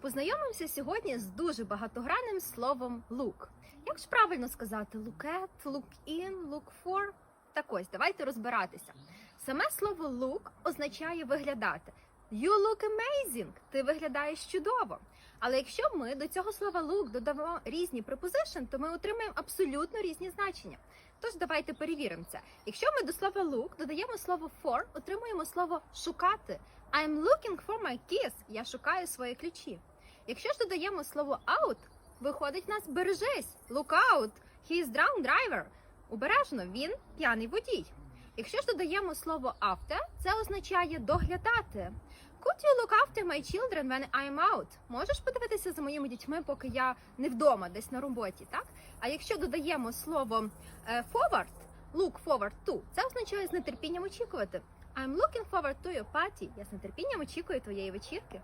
Познайомимося сьогодні з дуже багатогранним словом look. Як ж правильно сказати look at, look in, look? Так ось, давайте розбиратися. Саме слово look означає виглядати. You look amazing! Ти виглядаєш чудово. Але якщо ми до цього слова look додамо різні preposition, то ми отримаємо абсолютно різні значення. Тож давайте перевіримо це. Якщо ми до слова look додаємо слово for, отримуємо слово шукати. I'm looking for my keys. Я шукаю свої ключі. Якщо ж додаємо слово out, виходить нас бережись. Look out! He is drunk driver. Обережно, він п'яний водій. Якщо ж додаємо слово after, це означає доглядати. Could you look after my children when I'm out? Можеш подивитися за моїми дітьми, поки я не вдома, десь на роботі, так? А якщо додаємо слово е, forward, look forward to, це означає з нетерпінням очікувати. I'm looking forward to your party. Я з нетерпінням очікую твоєї вечірки.